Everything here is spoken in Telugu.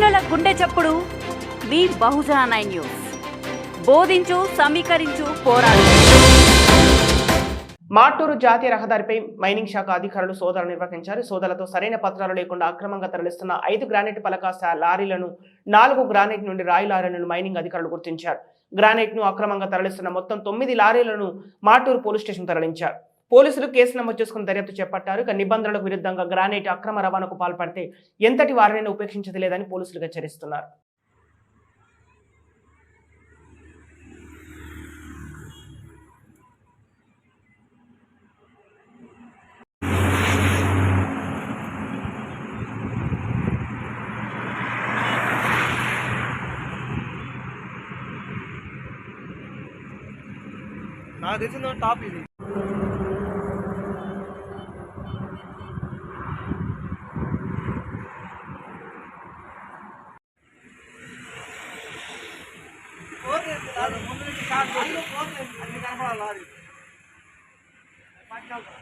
చప్పుడు మీ బహుజన నైన్ న్యూస్. బోధించు సమీకరించు పోరాడు. మాటూరు జాతీయ రహదారిపై మైనింగ్ శాఖ అధికారులు సోదాలు నిర్వహించారు. సోదాలతో సరైన పత్రాలు లేకుండా అక్రమంగా తరలిస్తున్న ఐదు గ్రానైట్ పలకాస లారీలను నాలుగు గ్రానైట్ నుండి రాయి లారీలను మైనింగ్ అధికారులు గుర్తించారు. గ్రానైట్ను అక్రమంగా తరలిస్తున్న మొత్తం తొమ్మిది లారీలను మాటూరు పోలీస్ స్టేషన్ తరలించారు. పోలీసులు కేసు నమోదు చేసుకుని దర్యాప్తు చేపట్టారు. ఇక నిబంధనలకు విరుద్ధంగా గ్రానైట్ అక్రమ రవాణాకు పాల్పడితే ఎంతటి వారినైనా ఉపేక్షించదు లేదని పోలీసులు హెచ్చరిస్తున్నారు. నాకు తెలిసిన టాప్ ఇది. ముందు నుంచి స్టార్ట్ చేసి అన్ని కనపడాలి లారీ పట్టుకెళ్తాం